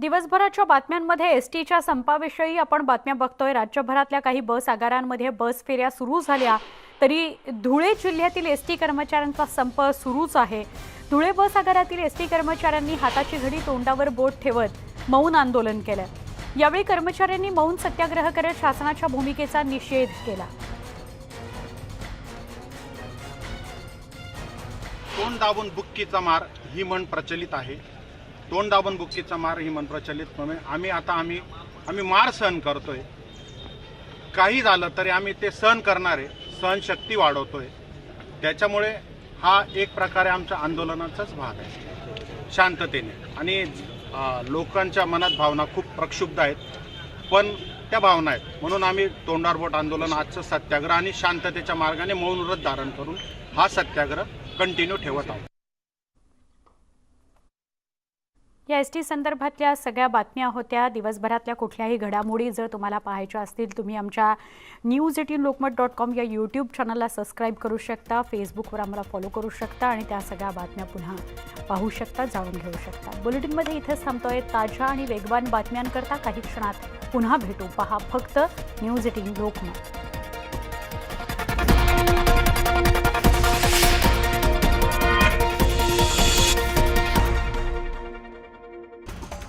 दिवसभराच्या बातम्यांमध्ये एस टीच्या संपाविषयी आपण बातम्या बघतोय. राज्यभरातल्या काही बस आगारांमध्ये बस फेऱ्या सुरू झाल्या. तरी धुळे जिल्ह्यातील एस टी कर्मचाऱ्यांचा संप सुरूच आहे. धुळे बस आगारातील एस टी कर्मचाऱ्यांनी हाताची घडी तोंडावर बोट ठेवत मौन आंदोलन केलं. यावेळी कर्मचाऱ्यांनी मौन सत्याग्रह करत शासनाच्या भूमिकेचा निषेध केला. तोंड दाबून बुक्कीचा मार ही म्हण प्रचलित आहे. तोंड दाबून बुक्कीचा मार ही मनप्रचलित प्रचलित म्हणून आम्ही आता आम्ही आम्ही मार सहन करतोय. काही झालं तरी आम्ही ते सहन करणारे. सहनशक्ती वाढवतोय. त्याच्यामुळे हा एक प्रकारे आमच्या आंदोलनाचाच भाग आहे. शांततेने. आणि लोकांच्या मनात भावना खूप प्रक्षुब्ध आहेत. पण त्या भावना आहेत. म्हणून आम्ही तोंडारबोट आंदोलन आजचं सत्याग्रह आणि शांततेच्या मार्गाने मौन व्रत धारण करून हा सत्याग्रह कंटिन्यू ठेवत आहोत. या एस टी संदर्भातल्या सगळ्या बातम्या होत्या. दिवसभरातल्या कुठल्याही घडामोडी जर तुम्हाला पाहायच्या असतील तुम्ही आमच्या news eighteen Lokmat dot com या यूट्यूब चॅनलला सबस्क्राईब करू शकता. फेसबुकवर आम्हाला फॉलो करू शकता आणि त्या सगळ्या बातम्या पुन्हा पाहू शकता जाणून घेऊ शकता. बुलेटिनमध्ये इथेच थांबतोय. ताज्या आणि वेगवान बातम्यांकरता काही क्षणात पुन्हा भेटू. पहा फक्त न्यूज एटीन लोकमत.